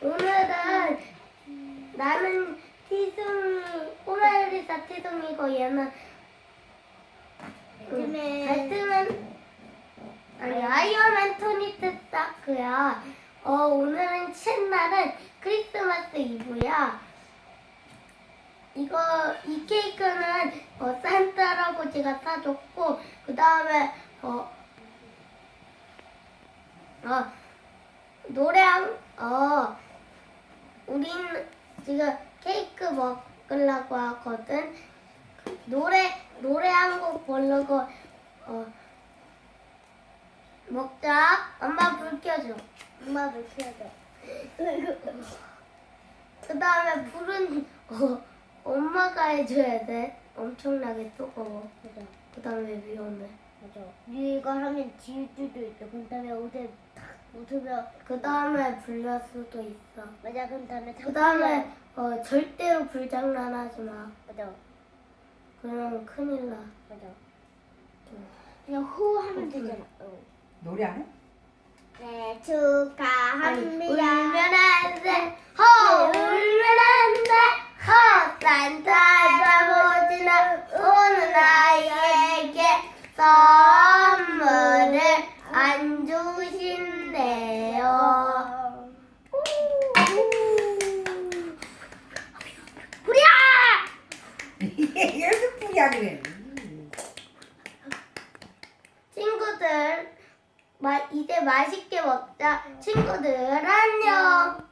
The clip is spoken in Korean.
오늘은 나는 티송이 꼬마요리사 티송이고 얘는 음, 배트맨 아니 아이언맨 토니 스타크야. 어 오늘은 첫날은 크리스마스 이브야. 이거 이 케이크는 어, 산타 할아버지가 사줬고 그 다음에 어, 어 노래한 어 지금 케이크 먹으려고 하거든. 노래 노래 한 곡 부르고 어 먹자. 엄마 불 켜줘. 엄마 불 켜줘. 그 다음에 불은 어, 엄마가 해줘야 돼. 엄청나게 뜨거워. 맞아. 그 다음에 위험해. 맞아. 네가 하면 지울 수도 있어. 그 다음에 옷에 탁 묻으면 그 다음에 불날 수도 있어. 맞아. 그 다음에 그 다음에 어, 절대로 불장난하지 마. 맞아. 그러면 큰일 나. 맞아. 그냥 후 하면 어, 되잖아. 어. 노래 안 해? 네, 축하합니다. 울면 안 돼. 허 울면 안 돼. 허 산타 할아버지는 오늘 아이에게 선물을 안 주신대요. 우리야! 여기서 뿌리야 그래. 친구들, 마, 이제 맛있게 먹자. 친구들, 안녕.